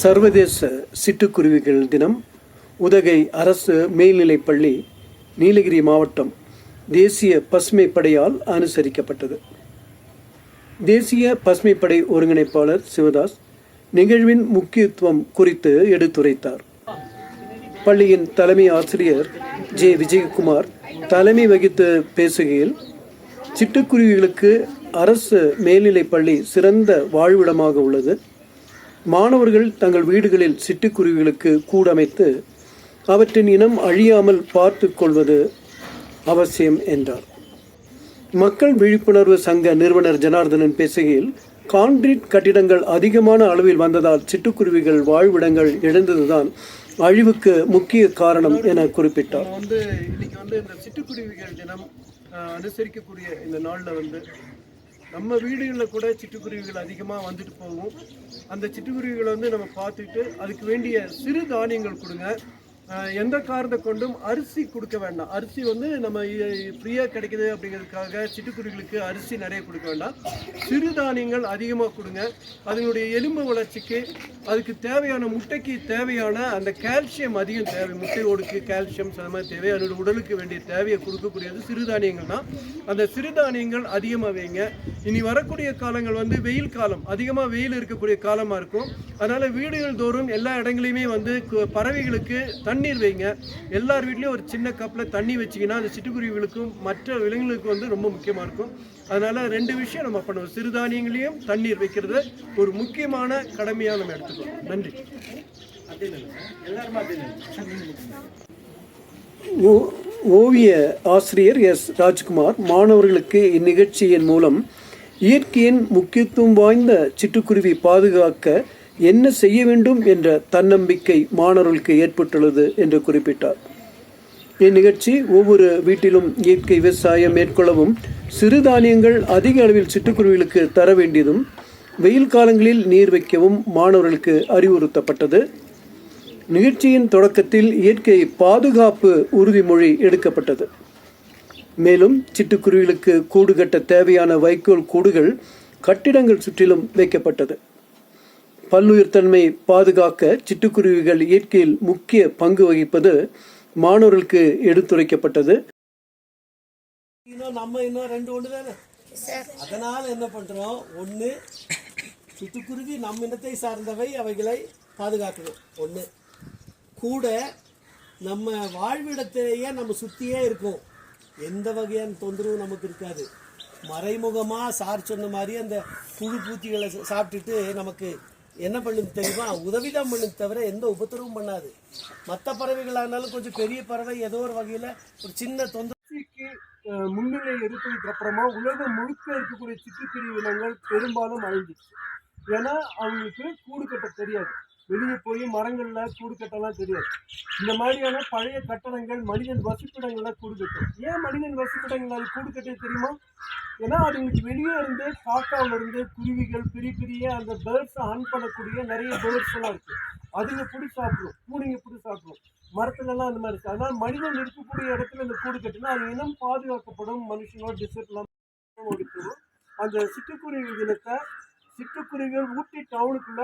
சர்வதேச சிட்டுக்குருவிகள் தினம் உதகை அரசு மேல்நிலைப்பள்ளி நீலகிரி மாவட்டம் தேசிய பசுமை படையால் அனுசரிக்கப்பட்டது. தேசிய பசுமைப்படை ஒருங்கிணைப்பாளர் சிவதாஸ் நிகழ்வின் முக்கியத்துவம் குறித்து எடுத்துரைத்தார். பள்ளியின் தலைமை ஆசிரியர் ஜே. விஜயகுமார் தலைமை வகித்து பேசுகையில் சிட்டுக்குருவிகளுக்கு அரசு மேல்நிலைப்பள்ளி சிறந்த வாழ்விடமாக உள்ளது. மாணவர்கள் தங்கள் வீடுகளில் சிட்டுக்குருவிகளுக்கு கூடமைத்து அவற்றின் இனம் அழியாமல் பார்த்து கொள்வது அவசியம் என்றார். மக்கள் விழிப்புணர்வு சங்க நிறுவனர் ஜனார்தனன் பேசுகையில் கான்கிரீட் கட்டிடங்கள் அதிகமான அளவில் வந்ததால் சிட்டுக்குருவிகள் வாழ்விடங்கள் இழந்ததுதான் அழிவுக்கு முக்கிய காரணம் என குறிப்பிட்டார் வந்து இன்னைக்கு வந்து இந்த சிட்டுக்குருவிகள் தினம் அனுசரிக்கக்கூடிய இந்த நாளில் வந்து நம்ம வீடுகளில் கூட சிட்டுக்குருவிகள் அதிகமாக வந்துட்டு போகும். அந்த சிட்டுக்குருவிகளை வந்து நம்ம பார்த்துட்டு அதுக்கு வேண்டிய சிறு தானியங்கள் கொடுங்க. எந்த காரணத்தை கொண்டும் அரிசி கொடுக்க வேண்டாம். அரிசி வந்து நம்ம ஃப்ரீயாக கிடைக்குது அப்படிங்கிறதுக்காக சிட்டுக்குருவிகளுக்கு அரிசி நிறைய கொடுக்க வேண்டாம். சிறுதானியங்கள் அதிகமாக கொடுங்க. அதனுடைய எலும்பு வளர்ச்சிக்கு அதுக்கு தேவையான முட்டைக்கு தேவையான அந்த கால்சியம் அதிகம் தேவை. முட்டையோடுக்கு கால்சியம் அந்த மாதிரி தேவை. அதனுடைய உடலுக்கு வேண்டிய தேவையை கொடுக்கக்கூடியது சிறுதானியங்கள் தான். அந்த சிறுதானியங்கள் அதிகமாக வைங்க. இனி வரக்கூடிய காலங்கள் வந்து வெயில் காலம். அதிகமாக வெயில் இருக்கக்கூடிய காலமாக இருக்கும். அதனால் வீடுகள் தோறும் எல்லா இடங்களையுமே வந்து பறவைகளுக்கு தன் தண்ணீர் வைங்க. எல்லார் வீட்லேயும் ஒரு சின்ன கப்பில் தண்ணி வச்சிங்கன்னா அந்த சிட்டுக்குருவிகளுக்கும் மற்ற விலங்குகளுக்கும் வந்து ரொம்ப முக்கியமாக இருக்கும். அதனால் ரெண்டு விஷயம் நம்ம பண்ணுவோம் சிறுதானியங்களையும் தண்ணீர் வைக்கிறது ஒரு முக்கியமான கடமையாக நம்ம எடுத்துக்கணும். நன்றி. ஓ- ஓவிய ஆசிரியர் எஸ். ராஜ்குமார் மாணவர்களுக்கு இந்நிகழ்ச்சியின் மூலம் இயற்கையின் முக்கியத்துவம் வாய்ந்த சிட்டுக்குருவி பாதுகாக்க என்ன செய்ய வேண்டும் என்ற தன்னம்பிக்கை மாணவர்களுக்கு ஏற்பட்டுள்ளது என்று குறிப்பிட்டார். இந்நிகழ்ச்சி ஒவ்வொரு வீட்டிலும் இயற்கை விவசாயம் மேற்கொள்ளவும் சிறுதானியங்கள் அதிக அளவில் சிட்டுக்குருவிகளுக்கு தர வேண்டியதும் வெயில் காலங்களில் நீர் வைக்கவும் மாணவர்களுக்கு அறிவுறுத்தப்பட்டது. நிகழ்ச்சியின் தொடக்கத்தில் இயற்கை பாதுகாப்பு உறுதிமொழி எடுக்கப்பட்டது. மேலும் சிட்டுக்குருவிகளுக்கு கூடு கட்ட தேவையான வைக்கோல் கூடுகள் கட்டிடங்கள் சுற்றிலும் வைக்கப்பட்டது. பல்லுயிர்த்தன்மை பாதுகாக்க சிட்டுக்குருவிகள் இயற்கையில் முக்கிய பங்கு வகிப்பது மாணவர்களுக்கு எடுத்துரைக்கப்பட்டது. இன்னும் நம்ம இன்னும் ரெண்டு ஒன்று தானே? அதனால் என்ன பண்ணுறோம் ஒன்று சிட்டுக்குருவி நம் இனத்தை சார்ந்தவை அவைகளை பாதுகாக்கணும். ஒன்று கூட நம்ம வாழ்விடத்திலேயே நம்ம சுற்றியே இருக்கும். எந்த வகையான தொந்தரவும் நமக்கு இருக்காது. மறைமுகமாக சார் சொன்ன மாதிரி அந்த புழு பூச்சிகளை சாப்பிட்டுட்டு நமக்கு என்ன பண்ணுது தெரியுமா? உதவிதான் பண்ணுது தவிர எந்த உபத்திரவும் பண்ணாது. மற்ற பறவைகளானாலும் கொஞ்சம் பெரிய பறவை ஏதோ ஒரு வகையில் ஒரு சின்ன தொந்தரவுக்கு முன்னிலை எடுத்ததுக்கு அப்புறமா உலகம் முழுக்க இருக்கக்கூடிய சிட்டுக்குருவி இனங்கள் பெரும்பாலும் அழிஞ்சிச்சு ஏன்னா அவங்களுக்கு கூடு கட்ட தெரியாது. வெளியே போய் மரங்கள்ல கூடு கட்டலாம் தெரியாது. இந்த மாதிரியான பழைய கட்டடங்கள் மனிதன் வசிப்பிடங்கள்ல கூடு கட்டும். ஏன் மனிதன் வசிப்பிடங்களால் கூடு கட்ட தெரியுமா? ஏன்னா அதுங்களுக்கு வெளியே இருந்து காக்காவில இருந்து குருவிகள் பெரிய பெரிய அந்த பேர்ட்ஸை ஹன் பண்ணக்கூடிய நிறைய பேர்ட்ஸ் எல்லாம் இருக்கு. அதுங்க பிடி சாப்பிடும் பூனைங்க பிடி சாப்பிடும். மரத்துலலாம் அந்த மாதிரி இருக்கு. அதனால மனிதன் இருக்கக்கூடிய இடத்துல இந்த கூடு கட்டினா அது இனம் பாதுகாக்கப்படும் மனுஷனோ டிசிப்லாம் ஒடுக்கணும் அந்த சிட்டுக்குருவி தினத்தை சிட்டுக்குருவிகள் ஊட்டி டவுனுக்குள்ள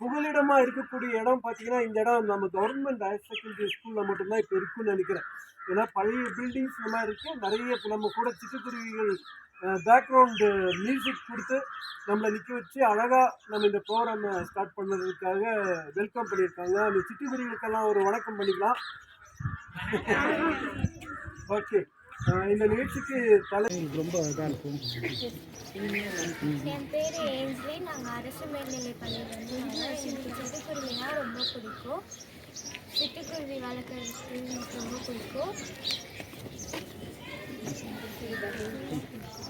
புகலிடமாக இருக்கக்கூடிய இடம் பார்த்தீங்கன்னா இந்த இடம் நம்ம கவர்மெண்ட் ஹையர் செகண்டரி ஸ்கூலில் மட்டும்தான் இப்போ இருக்குன்னு நினைக்கிறேன். ஏன்னா பழைய பில்டிங்ஸ் இந்த மாதிரி இருக்குது நிறைய இப்போ நம்ம கூட சிட்டுக்குருவிகள் பேக்ரவுண்டு மியூசிக் கொடுத்து நம்மளை நிற்க வச்சு அழகாக நம்ம இந்த ப்ரோக்ராமை ஸ்டார்ட் பண்ணுறதுக்காக வெல்கம் பண்ணியிருக்காங்க. அந்த சிட்டுக்குருவிகளுக்கெல்லாம் ஒரு வணக்கம் பண்ணிக்கலாம். ஓகே இந்த நிகழ்ச்சிக்கு தலை ரொம்ப இதாக இருக்கும். என் பேர் ஏஞ்சலி. நாங்கள் அரசு மேல்நிலைப் பள்ளியில் வந்து எனக்கு சிட்டுக்குருவினா ரொம்ப பிடிக்கும். சிட்டுக்குருவி வளர்க்குறதுக்கு எனக்கு ரொம்ப பிடிக்கும்.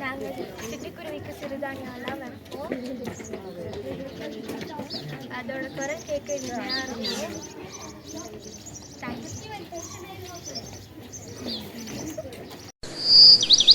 நாங்கள் சிட்டுக்குருவிக்கு சிறுதானியம்லாம் வைப்போம். அதோட குரல் கேட்க இனிமையாக இருக்கும். Thank you.